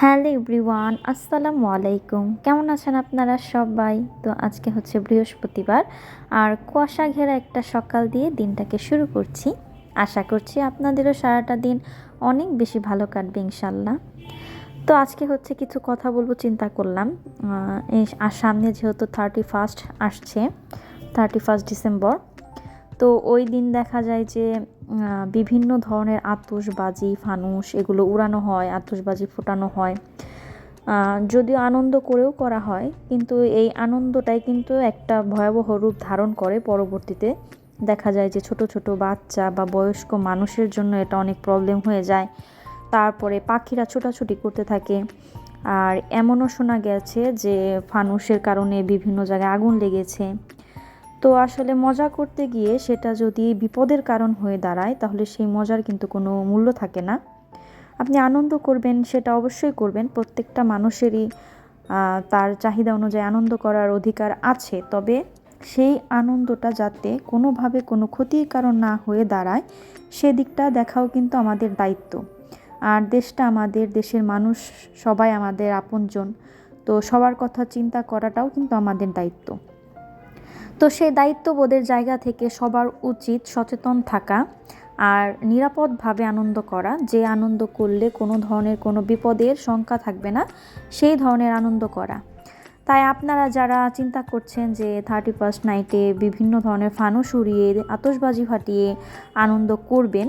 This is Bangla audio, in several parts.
হ্যালো এভরিওয়ান, আসসালামু আলাইকুম। কেমন আছেন আপনারা সবাই? তো আজকে হচ্ছে বৃহস্পতিবার, আর কুয়াশা ঘেরা একটা সকাল দিয়ে দিনটাকে শুরু করছি। আশা করছি আপনাদেরও সারাটা দিন অনেক বেশি ভালো কাটবে ইনশাল্লাহ। তো আজকে হচ্ছে কিছু কথা বলব, চিন্তা করলাম। আর সামনে যেহেতু থার্টি ফার্স্ট আসছে থার্টি ফার্স্ট ডিসেম্বর তো ওই দিন দেখা যায় যে বিভিন্ন ধরনের আতশবাজি, ফানুস এগুলো উড়ানো হয়, আতশবাজি ফোটানো হয়। যদিও আনন্দ করেও করা হয়, কিন্তু এই আনন্দটাই কিন্তু একটা ভয়াবহ রূপ ধারণ করে পরবর্তীতে। দেখা যায় যে ছোট ছোট বাচ্চা বা বয়স্ক মানুষের জন্য এটা অনেক প্রবলেম হয়ে যায়। তারপরে পাখিরা ছোটাছুটি করতে থাকে। আর এমনও শোনা গেছে যে, ফানুসের কারণে বিভিন্ন জায়গায় আগুন লেগেছে। তো আসলে মজা করতে গিয়ে সেটা যদি বিপদের কারণ হয়ে দাঁড়ায়, তাহলে সেই মজার কিন্তু কোনো মূল্য থাকে না। আপনি আনন্দ করবেন, সেটা অবশ্যই করবেন। প্রত্যেকটা মানুষেরই তার চাহিদা অনুযায়ী আনন্দ করার অধিকার আছে। তবে সেই আনন্দটা যাতে কোনোভাবে কোনো ক্ষতির কারণ না হয়ে দাঁড়ায়, সেদিকটা দেখাও কিন্তু আমাদের দায়িত্ব। আর দেশটা আমাদের, দেশের মানুষ সবাই আমাদের আপনজন। তো সবার কথা চিন্তা করাটাও কিন্তু আমাদের দায়িত্ব। তো সেই দায়িত্ববোধের জায়গা থেকে সবার উচিত সচেতন থাকা আর নিরাপদভাবে আনন্দ করা। যে আনন্দ করলে কোনো ধরনের কোনো বিপদের শঙ্কা থাকবে না, সেই ধরনের আনন্দ করা। তাই আপনারা যারা চিন্তা করছেন যে থার্টি ফার্স্ট নাইটে বিভিন্ন ধরনের ফানুস উড়িয়ে আতসবাজি ফাটিয়ে আনন্দ করবেন,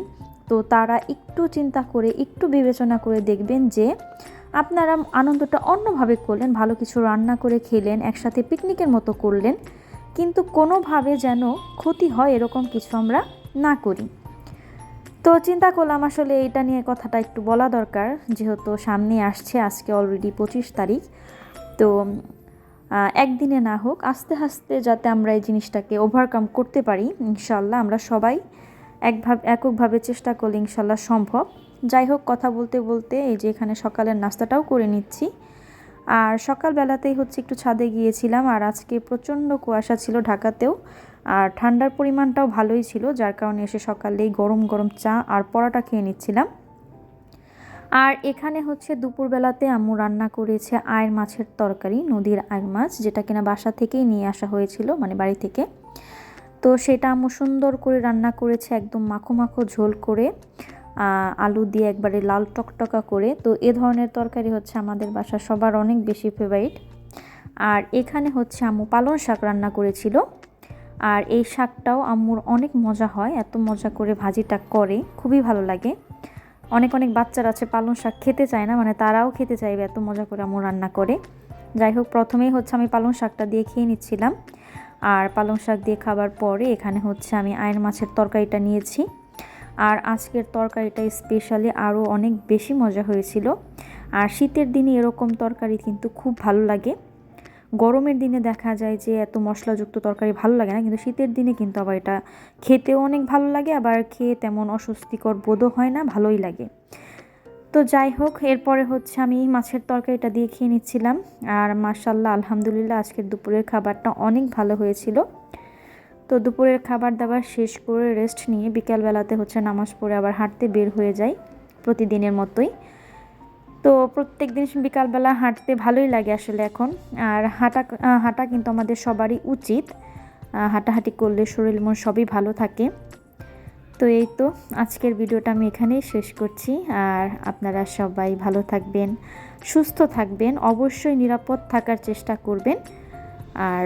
তো তারা একটু চিন্তা করে, একটু বিবেচনা করে দেখবেন যে আপনারা আনন্দটা অন্যভাবে করলেন, ভালো কিছু রান্না করে খেলেন, একসাথে পিকনিকের মতো করলেন কিন্তু কোনোভাবে যেন ক্ষতি হয় এরকম কিছু আমরা না করি। তো চিন্তা করলাম আসলে এটা নিয়ে কথাটা একটু বলা দরকার, যেহেতু সামনে আসছে, আজকে অলরেডি পঁচিশ তারিখ। তো একদিনে না হোক, আস্তে আস্তে যাতে আমরা এই জিনিসটাকে ওভারকাম করতে পারি, ইনশাল্লাহ আমরা সবাই একভাবে, এককভাবে চেষ্টা করলে ইনশাল্লাহ সম্ভব। যাই হোক, কথা বলতে বলতে এই যে এখানে সকালের নাস্তাটাও করে নিচ্ছি। আর সকালবেলাতেই হচ্ছে একটু ছাদে গিয়েছিলাম, আর আজকে প্রচণ্ড কুয়াশা ছিল ঢাকাতেও, আর ঠান্ডার পরিমাণটাও ভালোই ছিল, যার কারণে এসে সকালেই গরম গরম চা আর পরোটা খেয়ে নিচ্ছিলাম। আর এখানে হচ্ছে দুপুরবেলাতে আম্মু রান্না করেছে আয়ের মাছের তরকারি, নদীর আয়ের মাছ, যেটা কিনা বাসা থেকেই নিয়ে আসা হয়েছিল মানে বাড়ি থেকে। তো সেটা আম্মু সুন্দর করে রান্না করেছে, একদম মাখো মাখো ঝোল করে। আলু দিয়ে একবারে লাল টকটকা করে। তো এ ধরনের তরকারি হচ্ছে আমাদের বাসা সবার অনেক বেশি ফেভারিট আর এখানে হচ্ছে আম্মু পালং শাক রান্না করেছিল। আর এই শাকটাও আম্মুর অনেক মজা হয়, এত মজা করে ভাজিটা করে, খুবই ভালো লাগে। অনেক অনেক বাচ্চারা আছে পালং শাক খেতে চায় না মানে তারাও খেতে চাইবে এত মজা করে আম্মু রান্না করে। যাই হোক, প্রথমেই হচ্ছে আমি পালং শাকটা দিয়ে খেয়ে নিচ্ছিলাম। আর পালং শাক দিয়ে খাবার পরে এখানে হচ্ছে আমি আয়ের মাছের তরকারিটা নিয়েছি। আর আজকের তরকারিটা স্পেশালি আরও অনেক বেশি মজা হয়েছিল। আর শীতের দিনে এরকম তরকারি কিন্তু খুব ভালো লাগে। গরমের দিনে দেখা যায় যে এত মশলাযুক্ত তরকারি ভালো লাগে না, কিন্তু শীতের দিনে কিন্তু আবার এটা খেতেও অনেক ভালো লাগে, আবার খেয়ে তেমন অস্বস্তিকর বোধও হয় না, ভালোই লাগে। তো যাই হোক, এরপরে হচ্ছে আমি মাছের তরকারিটা দিয়ে খেয়ে নিচ্ছিলাম। আর মার্শাল্লাহ আলহামদুলিল্লাহ, আজকের দুপুরের খাবারটা অনেক ভালো হয়েছিল। তো দুপুরের খাবার দাবার শেষ করে রেস্ট নিয়ে বিকালবেলাতে হচ্ছে নামাজ পড়ে আবার হাঁটতে বের হয়ে যাই প্রতিদিনের মতোই। তো প্রত্যেক দিন বিকালবেলা হাঁটতে ভালোই লাগে আসলে এখন। আর হাঁটা হাঁটা কিন্তু আমাদের সবারই উচিত। হাঁটাহাঁটি করলে শরীর মন সবই ভালো থাকে। তো এই তো আজকের ভিডিওটা আমি এখানেই শেষ করছি। আর আপনারা সবাই ভালো থাকবেন, সুস্থ থাকবেন, অবশ্যই নিরাপদ থাকার চেষ্টা করবেন। আর